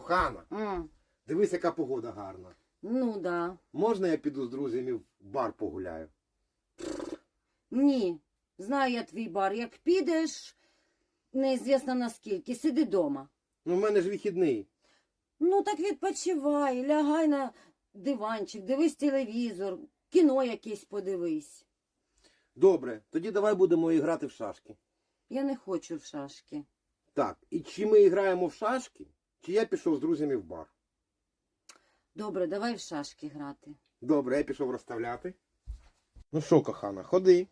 Кохана, М, дивись, яка погода гарна. Ну да. Можна я піду з друзями в бар погуляю? Ні. Знаю я твій бар. Як підеш, неізвісно наскільки, сиди дома. Ну, в мене ж вихідний. Ну так відпочивай, лягай на диванчик, дивись телевізор, кіно якесь подивись. Добре, тоді давай будемо грати в шашки. Я не хочу в шашки. Так, і чи ми граємо в шашки, чи я пішов з друзями в бар? Добре, давай в шашки грати. Добре, я пішов розставляти. Ну що, кохана, ходи.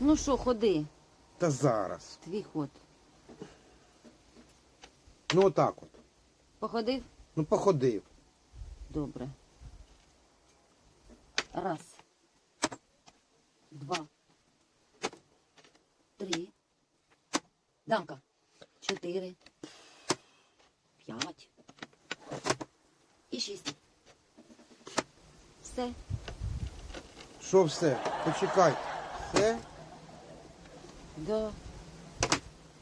Ну що, ходи, Та зараз. твій ход. Ну отак от. Походив? Ну походив. Добре. Раз. Два. Три. Дамка. Чотири. П'ять. І шість. Все. Що все? Почекай. Все? Да.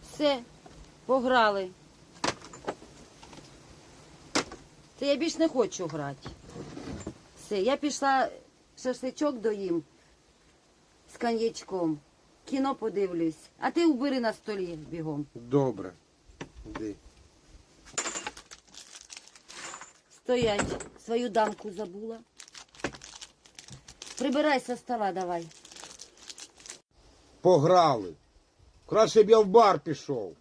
Все. Пограли. Це я більш не хочу грати. Все, я пішла шашличок доїм з коньячком. Кіно подивлюсь. А ти убери на столі бігом. Добре. Іди. Стоять. Свою дамку забула. Прибирай со стола давай. Пограли. Краще б я в бар пішов.